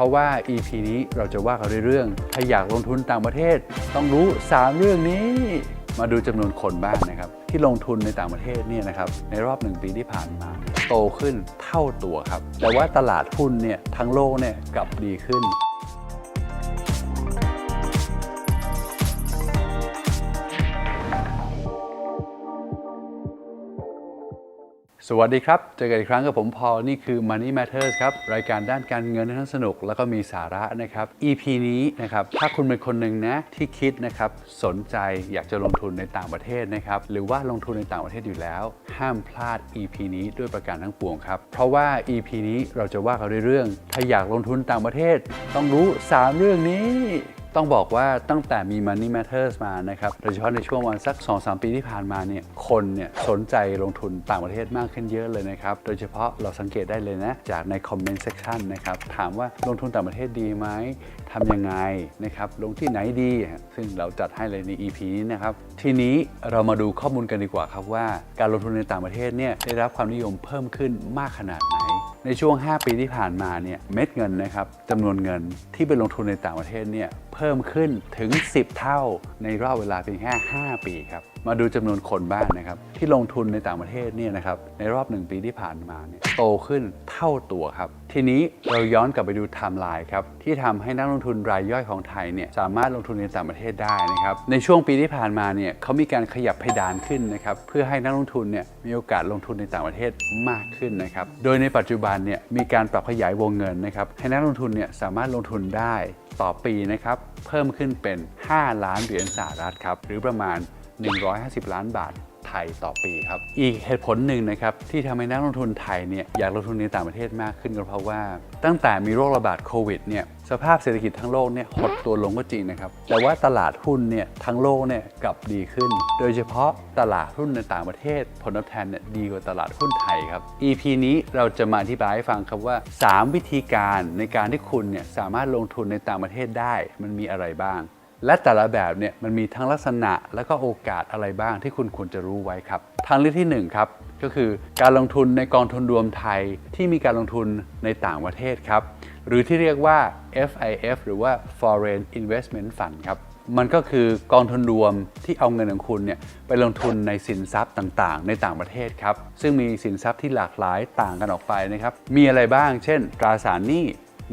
ราะว่า EP นี้เราจะว่ากันเรื่อง ถ้าอยากลงทุนต่างประเทศ ต้องรู้ 3 เรื่องนี้ มาดูจำนวนคนบ้างนะครับ ที่ลงทุนในต่างประเทศเนี่ยนะครับในรอบหนึ่งปีที่ผ่านมา โตขึ้นเท่าตัวครับ แต่ว่าตลาดหุ้นเนี่ยทั้งโลกเนี่ยกลับดีขึ้น สวัสดีครับ เจอกันอีกครั้งกับผมพอลนี่คือ Money Matters ครับ รายการด้านการเงินทั้งสนุก แล้วก็มีสาระนะครับ EP นี้นะครับ ถ้าคุณเป็นคนหนึ่งนะที่คิดนะครับ สนใจอยากจะลงทุนในต่างประเทศนะครับ หรือว่าลงทุนในต่างประเทศอยู่แล้ว ห้ามพลาด EP นี้ด้วยประการทั้งปวงครับ เพราะว่า EP นี้เราจะว่ากันเรื่อง ถ้าอยากลงทุนต่างประเทศ ต้องรู้ 3 เรื่องนี้ ต้องบอกว่าตั้งแต่มี Money Matters มานะครับโดยเฉพาะในช่วงวันสัก 2-3 ปีที่ผ่านมาเนี่ยคนเนี่ยสนใจลงทุนต่างประเทศมากขึ้นเยอะเลยนะครับ โดยเฉพาะเราสังเกตได้เลยนะ จากในคอมเมนต์เซ c ชันนะครับ ถามว่าลงทุนต่างประเทศดีไหมทำยังไงนะครับ ลงที่ไหนดี ซึ่งเราจัดให้เลยใน EP นี้นะครับ ทีนี้เรามาดูข้อมูลกันดีกว่าครับว่า การลงทุนในต่างประเทศเนี่ยได้รับความนิยมเพิ่มขึ้นมากขนาดไหน ในช่วง 5 ปีที่ผ่านมาเนี่ยเม็ดเงินนะครับจำนวนเงินที่ไปลงทุนในต่างประเทศเนี่ยเพิ่มขึ้นถึง 10 เท่าในรอบเวลาเพียงแค่ 5 ปีครับ มาดูจำนวนคนบ้างนะครับ ที่ลงทุนในต่างประเทศเนี่ยนะครับในรอบ 1 ปีที่ผ่านมาเนี่ยโตขึ้นเท่าตัวครับ ทีนี้เราย้อนกลับไปดูไทม์ไลน์ครับ ที่ทำให้นักลงทุนรายย่อยของไทยเนี่ยสามารถลงทุนในต่างประเทศได้นะครับ ในช่วงปีที่ผ่านมาเนี่ยเขามีการขยับเพดานขึ้นนะครับเพื่อให้นักลงทุนเนี่ยมีโอกาสลงทุนในต่างประเทศมากขึ้นนะครับโดยในปัจจุบันเนี่ยมีการปรับขยายวงเงินนะครับให้นักลงทุนเนี่ยสามารถลงทุนได้ต่อปีนะครับเพิ่มขึ้นเป็น 5 ล้านเหรียญสหรัฐครับหรือประมาณ 150 ล้านบาทไทยต่อปีครับ อีกเหตุผลหนึ่งนะครับที่ทำให้นักลงทุนไทยเนี่ยอยากลงทุนในต่างประเทศมากขึ้นก็เพราะว่า ตั้งแต่มีโรคระบาดโควิดเนี่ยสภาพเศรษฐกิจทั้งโลกเนี่ยหดตัวลงก็จริงนะครับ แต่ว่าตลาดหุ้นเนี่ยทั้งโลกเนี่ยกลับดีขึ้น โดยเฉพาะตลาดหุ้นในต่างประเทศ ผลตอบแทนเนี่ยดีกว่าตลาดหุ้นไทยครับ EP นี้เราจะมาอธิบายให้ฟังครับว่า 3 วิธีการในการที่คุณเนี่ยสามารถลงทุนในต่างประเทศได้มันมีอะไรบ้าง และแต่ละแบบเนี่ยมันมีทั้งลักษณะและก็โอกาสอะไรบ้างที่คุณควรจะรู้ไว้ครับทางเลือกที่1ครับก็คือการลงทุนในกองทุนรวมไทยที่มีการลงทุนในต่างประเทศครับหรือที่เรียกว่า FIF หรือว่า Foreign Investment Fund ครับมันก็คือกองทุนรวมที่เอาเงินของคุณเนี่ยไปลงทุนในสินทรัพย์ต่างๆ ในต่างประเทศครับซึ่งมีสินทรัพย์ที่หลากหลายต่างกันออกไปนะครับมีอะไรบ้าง เช่น ตราสารหนี้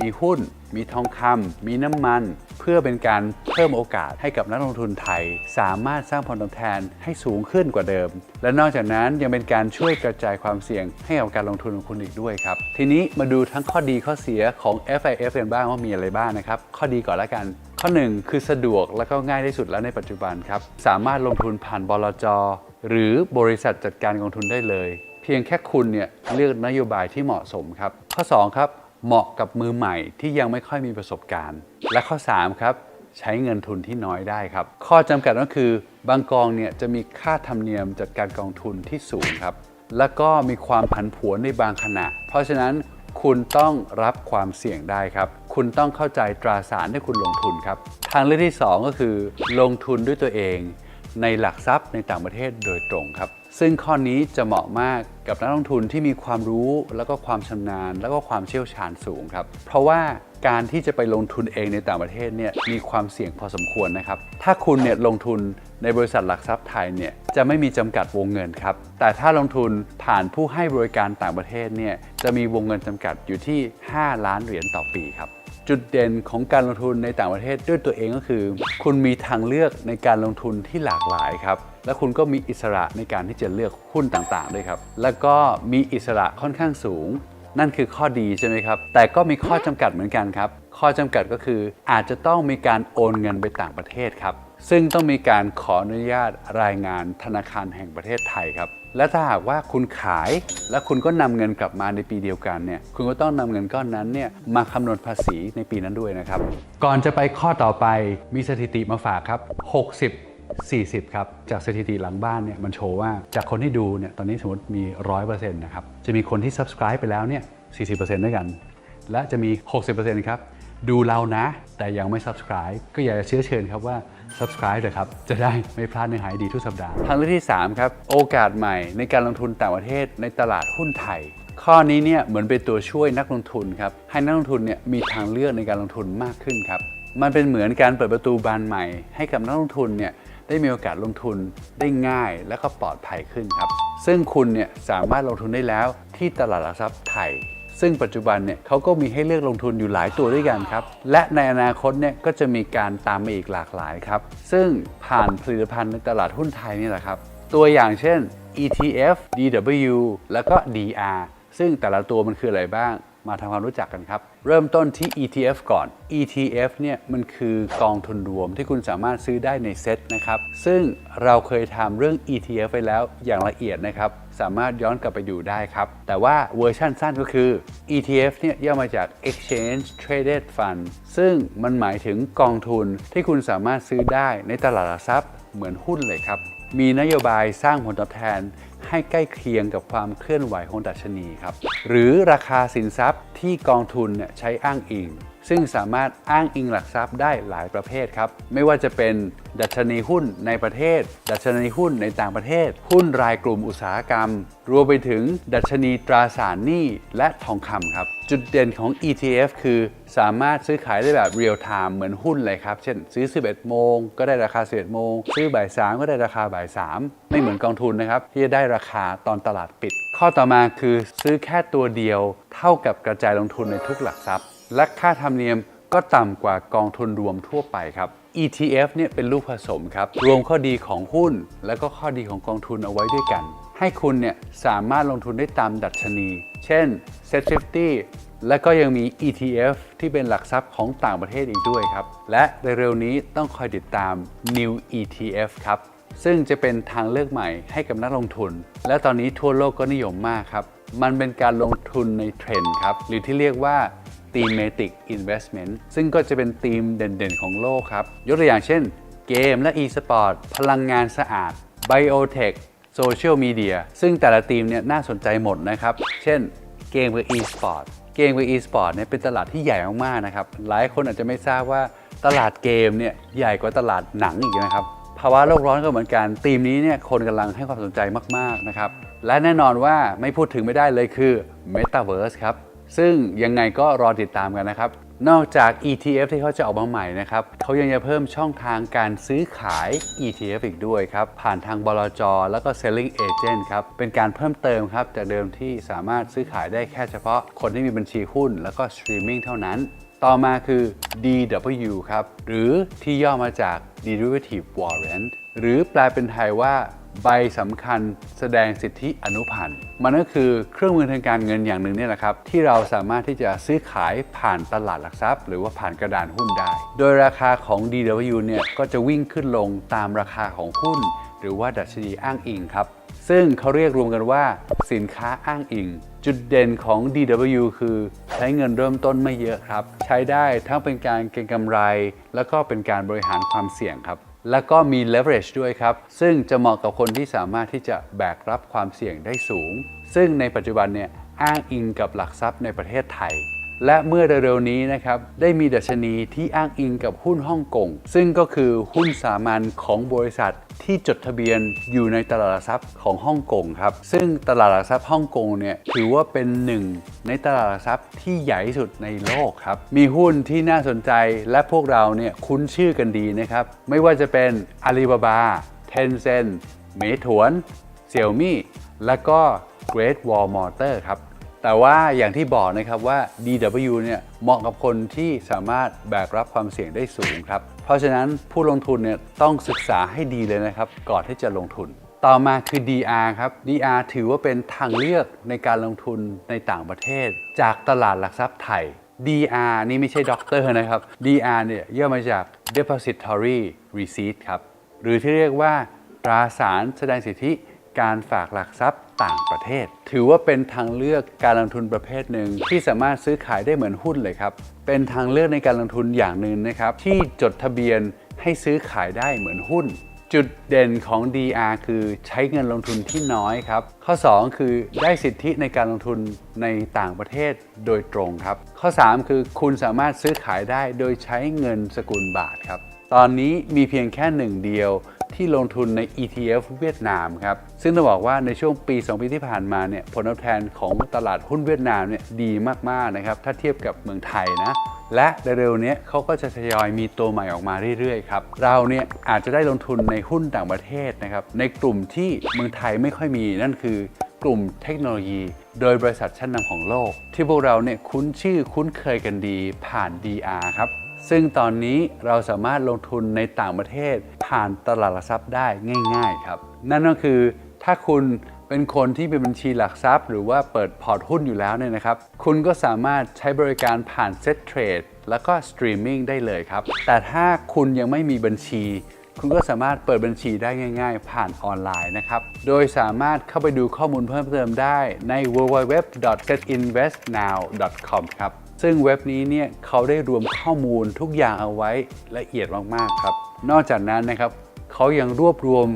มีหุ้นมีทองคำมีน้ำมัน เพื่อเป็นการเพิ่มโอกาสให้กับนักลงทุนไทย สามารถสร้างผลตอบแทนให้สูงขึ้นกว่าเดิม และนอกจากนั้นยังเป็นการช่วยกระจายความเสี่ยงให้กับการลงทุนของคุณอีกด้วยครับ ทีนี้มาดูทั้งข้อดีข้อเสียของ FIF กันบ้างว่ามีอะไรบ้างนะครับ ข้อดีก่อนละกันข้อ 1 คือสะดวกและก็ง่ายที่สุดแล้วในปัจจุบันครับ สามารถลงทุนผ่านบลจ หรือบริษัทจัดการกองทุนได้เลย เพียงแค่คุณเนี่ยเลือกนโยบายที่เหมาะสมครับ ข้อ 2 ครับ เหมาะกับมือใหม่ที่ยังไม่ค่อยมีประสบการณ์ และข้อ 3 ครับ ใช้เงินทุนที่น้อยได้ครับ ข้อจำกัดก็คือบางกองเนี่ยจะมีค่าธรรมเนียมจัดการกองทุนที่สูงครับ แล้วก็มีความผันผวนในบางขณะ เพราะฉะนั้นคุณต้องรับความเสี่ยงได้ครับ คุณต้องเข้าใจตราสารที่คุณลงทุนครับ ทางเลือกที่ 2 ก็คือ ลงทุนด้วยตัวเอง ในหลักทรัพย์ในต่างประเทศโดยตรงครับ ซึ่งข้อนี้จะเหมาะมากกับนักลงทุนที่มีความรู้แล้วก็ความชำนาญ แล้วก็ความเชี่ยวชาญสูงครับ เพราะว่าการที่จะไปลงทุนเองในต่างประเทศเนี่ยมีความเสี่ยงพอสมควรนะครับ ถ้าคุณเนี่ยลงทุนในบริษัทหลักทรัพย์ไทยเนี่ยจะไม่มีจำกัดวงเงินครับ แต่ถ้าลงทุนผ่านผู้ให้บริการต่างประเทศเนี่ยจะมีวงเงินจำกัดอยู่ที่ 5 ล้านเหรียญต่อปีครับจุดเด่นของการลงทุนในต่างประเทศด้วยตัวเองก็คือ คุณมีทางเลือกในการลงทุนที่หลากหลายครับ และคุณก็มีอิสระในการที่จะเลือกหุ้นต่างๆด้วยครับ แล้วก็มีอิสระค่อนข้างสูง นั่นคือข้อดีใช่ไหมครับ แต่ก็มีข้อจำกัดเหมือนกันครับ ข้อจำกัดก็คืออาจจะต้องมีการโอนเงินไปต่างประเทศครับ ซึ่งต้องมีการขออนุญาตรายงานธนาคารแห่งประเทศไทยครับและถ้าหากว่าคุณขายและคุณก็นำเงินกลับมาในปีเดียวกันเนี่ยคุณก็ต้องนำเงินก้อนนั้นเนี่ยมาคำนวณภาษีในปีนั้นด้วยนะครับ ก่อนจะไปข้อต่อไปมีสถิติมาฝากครับ60 40 ครับ จากสถิติหลังบ้านเนี่ยมันโชว์ว่าจากคนที่ดูเนี่ยตอนนี้สมมติมี 100%นะครับ จะมีคนที่ subscribe ไปแล้วเนี่ย 40%ด้วยกัน และจะมี 60%ครับ ดูเรานะ แต่ยังไม่ subscribe ก็อยากจะเชื้อเชิญครับว่า subscribe เลยครับ จะได้ไม่พลาดเนื้อหาดีทุกสัปดาห์ทางเลือกที่ 3 ครับ โอกาสใหม่ในการลงทุนต่างประเทศในตลาดหุ้นไทยขข้อนี้เนี่ยเหมือนเป็นตัวช่วยนักลงทุนครับให้นักลงทุนเนี่ยมีทางเลือกในการลงทุนมากขึ้นครับมันเป็นเหมือนการเปิดประตูบานใหม่ ให้กับนักลงทุนเนี่ย ได้มีโอกาสลงทุนได้ง่ายและก็ปลอดภัยขึ้นครับ ซึ่งคุณเนี่ยสามารถลงทุนได้แล้วที่ตลาดหลักทรัพย์ไทย ซึ่งปัจจุบันเนี่ยเขาก็มีให้เลือกลงทุนอยู่หลายตัวด้วยกันครับ และในอนาคตเนี่ยก็จะมีการตามมาอีกหลากหลายครับ ซึ่งผ่านผลิตภัณฑ์ในตลาดหุ้นไทยนี่แหละครับ ตัวอย่างเช่น ETF DW แล้วก็ DR ซึ่งแต่ละตัวมันคืออะไรบ้าง มาทำความรู้จักกันครับ เริ่มต้นที่ ETF ก่อน ETF เนี่ยมันคือกองทุนรวมที่คุณสามารถซื้อได้ในเซ็ตนะครับ ซึ่งเราเคยทำเรื่อง ETF ไปแล้วอย่างละเอียดนะครับ สามารถย้อนกลับไปดูได้ครับ แต่ว่าเวอร์ชั่นสั้นก็คือ ETF เนี่ยย่อมาจาก Exchange Traded Fund ซึ่งมันหมายถึงกองทุนที่คุณสามารถซื้อได้ในตลาดหลักทรัพย์ เหมือนหุ้นเลยครับ มีนโยบายสร้างผลตอบแทนให้ใกล้เคียงกับความเคลื่อนไหวของดัชนีครับ หรือราคาสินทรัพย์ที่กองทุนเนี่ยใช้อ้างอิง ซึ่งสามารถอ้างอิงหลักทรัพย์ได้หลายประเภทครับ ไม่ว่าจะเป็นดัชนีหุ้นในประเทศ ดัชนีหุ้นในต่างประเทศ หุ้นรายกลุ่มอุตสาหกรรม รวมไปถึงดัชนีตราสารหนี้และทองคำครับ จุดเด่นของ ETF คือสามารถซื้อขายได้แบบเรียลไทม์เหมือนหุ้นเลยครับ เช่น ซื้อ 11 โมง ก็ได้ราคา 11 โมง ซื้อบ่าย3ก็ได้ราคาบ่าย3ไม่เหมือนกองทุนนะครับ ที่จะได้ราคาตอนตลาดปิด ข้อต่อมาคือซื้อแค่ตัวเดียว เท่ากับกระจายลงทุนในทุกหลักทรัพย์ และค่าธรรมเนียมก็ต่ำกว่ากองทุนรวมทั่วไปครับ ETF เนี่ยเป็นลูกผสมครับ รวมข้อดีของหุ้น และก็ข้อดีของกองทุนเอาไว้ด้วยกัน ให้คุณเนี่ยสามารถลงทุนได้ตามดัชนี เช่น Set 50 และก็ยังมี ETF ที่เป็นหลักทรัพย์ของต่างประเทศอีกด้วยครับ และเร็วๆนี้ต้องคอยติดตาม New ETF ครับ ซึ่งจะเป็นทางเลือกใหม่ให้กับนักลงทุน และตอนนี้ทั่วโลกก็นิยมมากครับ มันเป็นการลงทุนในเทรนด์ครับ หรือที่เรียกว่า thematic investment ซึ่งก็จะเป็นธีมเด่นๆ ของโลกครับ ยกตัวอย่างเช่น เกมและ e-sport พลังงานสะอาด biotech social media ซึ่งแต่ละธีมเนี่ยน่าสนใจหมดนะครับ เช่นเกมกับ e-sport เกมกับ e-sport เนี่ยเป็นตลาดที่ใหญ่มากๆนะครับ หลายคนอาจจะไม่ทราบว่าตลาดเกมเนี่ยใหญ่กว่าตลาดหนังอีกนะครับภาวะโลกร้อนก็เหมือนกันธีมนี้เนี่ยคนกำลังให้ความสนใจมากๆนะครับ และแน่นอนว่าไม่พูดถึงไม่ได้เลยคือ Metaverse ครับ ซึ่งยังไงก็รอติดตามกันนะครับ นอกจาก ETF ที่เขาจะออกมาใหม่นะครับเขายังจะเพิ่มช่องทางการซื้อขาย ETF อีกด้วยครับ ผ่านทางบลจแล้วก็ Selling Agent ครับ เป็นการเพิ่มเติมครับ จากเดิมที่สามารถซื้อขายได้แค่เฉพาะคนที่มีบัญชีหุ้น แล้วก็ Streaming เท่านั้น ต่อมาคือ DW ครับ หรือที่ย่อมาจาก Derivative Warrant หรือแปลเป็นไทยว่า ใบสำคัญแสดงสิทธิอนุพันธ์ มันก็คือเครื่องมือทางการเงินอย่างหนึ่งเนี่ยแหละครับ ที่เราสามารถที่จะซื้อขายผ่านตลาดหลักทรัพย์ หรือว่าผ่านกระดานหุ้นได้ โดยราคาของ DW เนี่ยก็จะวิ่งขึ้นลงตามราคาของหุ้น หรือว่าดัชนีอ้างอิงครับซึ่งเขาเรียกรวมกันว่าสินค้าอ้างอิง จุดเด่นของ DW คือใช้เงินเริ่มต้นไม่เยอะครับ ใช้ได้ทั้งเป็นการเก็งกำไร แล้วก็เป็นการบริหารความเสี่ยงครับ แล้วก็มี leverage ด้วยครับ ซึ่งจะเหมาะกับคนที่สามารถที่จะแบกรับความเสี่ยงได้สูง ซึ่งในปัจจุบันเนี่ยอ้างอิงกับหลักทรัพย์ในประเทศไทย และเมื่อเร็วๆนี้นะครับได้มีดัชนีที่อ้างอิงกับหุ้นฮ่องกงซึ่งก็คือหุ้นสามัญของบริษัทที่จดทะเบียนอยู่ในตลาดหลักทรัพย์ของฮ่องกงครับซึ่งตลาดหลักทรัพย์ฮ่องกงเนี่ยถือว่าเป็นหนึ่งในตลาดหลักทรัพย์ที่ใหญ่ที่สุดในโลกครับมีหุ้นที่น่าสนใจและพวกเราเนี่ยคุ้นชื่อกันดีนะครับไม่ว่าจะเป็น Alibaba Tencent เมถวน Xiaomi และก็ Great Wall Motor ครับ แต่ว่าอย่างที่บอกนะครับว่า DW เนี่ยเหมาะกับคนที่สามารถแบกรับความเสี่ยงได้สูงครับ เพราะฉะนั้นผู้ลงทุนเนี่ยต้องศึกษาให้ดีเลยนะครับ ก่อนที่จะลงทุน ต่อมาคือ DR ครับ DR ถือว่าเป็นทางเลือกในการลงทุนในต่างประเทศ จากตลาดหลักทรัพย์ไทย DR นี่ไม่ใช่ด็อกเตอร์นะครับ DR เนี่ยย่อมาจาก Depository Receipt ครับ หรือที่เรียกว่าตราสารแสดงสิทธิการฝากหลักทรัพย์ ต่างประเทศ ถือว่าเป็นทางเลือกการลงทุนประเภทหนึ่งที่สามารถซื้อขายได้เหมือนหุ้นเลยครับ เป็นทางเลือกในการลงทุนอย่างหนึ่งนะครับ ที่จดทะเบียนให้ซื้อขายได้เหมือนหุ้น จุดเด่นของ DR คือใช้เงินลงทุนที่น้อยครับ ข้อ 2 คือได้สิทธิในการลงทุนในต่างประเทศโดยตรงครับ ข้อ 3 คือคุณสามารถซื้อขายได้โดยใช้เงินสกุลบาทครับ ตอนนี้มีเพียงแค่หนึ่งเดียว ที่ลงทุนใน ETF เวียดนามครับ ซึ่งต้องบอกว่าในช่วงปี 2 ปีที่ผ่านมาเนี่ยผลตอบแทนของตลาดหุ้นเวียดนามเนี่ยดีมากๆนะครับถ้าเทียบกับเมืองไทยนะและเร็วๆนี้เขาก็จะทยอยมีตัวใหม่ออกมาเรื่อยๆครับ เราเนี่ยอาจจะได้ลงทุนในหุ้นต่างประเทศนะครับ ในกลุ่มที่เมืองไทยไม่ค่อยมีนั่นคือกลุ่มเทคโนโลยี โดยบริษัทชั้นนำของโลก ที่พวกเราเนี่ยคุ้นชื่อคุ้นเคยกันดีผ่าน DR ครับ ซึ่งตอนนี้เราสามารถลงทุนในต่างประเทศผ่านตลาดหลักทรัพย์ได้ง่าย ๆ ครับ นั่นก็คือถ้าคุณเป็นคนที่เป็นบัญชีหลักทรัพย์ หรือว่าเปิดพอร์ตหุ้นอยู่แล้วเนี่ยนะครับ คุณก็สามารถใช้บริการผ่านเซ็ตเทรดแล้วก็สตรีมมิ่งได้เลยครับ แต่ถ้าคุณยังไม่มีบัญชี คุณก็สามารถเปิดบัญชีได้ง่าย ๆ ผ่านออนไลน์นะครับ โดยสามารถเข้าไปดูข้อมูลเพิ่มเติมได้ใน www.setinvestnow.com ครับ ซึ่งเว็บนี้เนี่ยเขาได้รวมข้อมูลทุกอย่างเอาไว้ละเอียดมากๆครับ นอกจากนั้นนะครับเขายังรวบรวม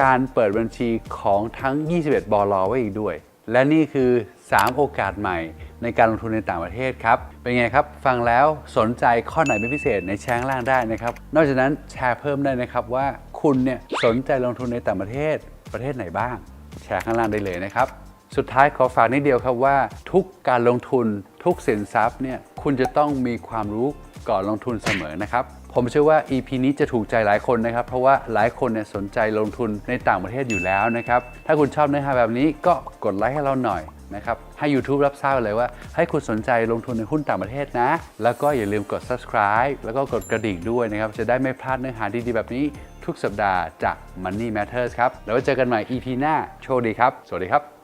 การเปิดบัญชีของทั้ง 21 บลไว้อีกด้วย และนี่คือ 3 โอกาสใหม่ในการลงทุนในต่างประเทศครับ เป็นไงครับ ฟังแล้วสนใจข้อไหนเป็นพิเศษในแชร์ข้างล่างได้นะครับ นอกจากนั้นแชร์เพิ่มได้นะครับว่าคุณเนี่ยสนใจลงทุนในต่างประเทศประเทศไหนบ้าง แชร์ข้างล่างได้เลยนะครับ สุดท้ายขอฝากนิดเดียวครับว่า ทุกการลงทุนทุกสินทรัพย์เนี่ยคุณจะต้องมีความรู้ก่อนลงทุนเสมอนะครับ ผมเชื่อว่า EP นี้จะถูกใจหลายคนนะครับ เพราะว่าหลายคนเนี่ยสนใจลงทุนในต่างประเทศอยู่แล้วนะครับ ถ้าคุณชอบเนื้อหาแบบนี้ก็กดไลค์ให้เราหน่อยนะครับ ให้ YouTube รับทราบเลยว่า ให้คุณสนใจลงทุนในหุ้นต่างประเทศนะ แล้วก็อย่าลืมกด subscribe แล้วก็กดกระดิ่งด้วยนะครับ จะได้ไม่พลาดเนื้อหาดีๆแบบนี้ ทุกสัปดาห์จาก Money Matters ครับ แล้วเจอกันใหม่ EP หน้า โชคดีครับ สวัสดีครับ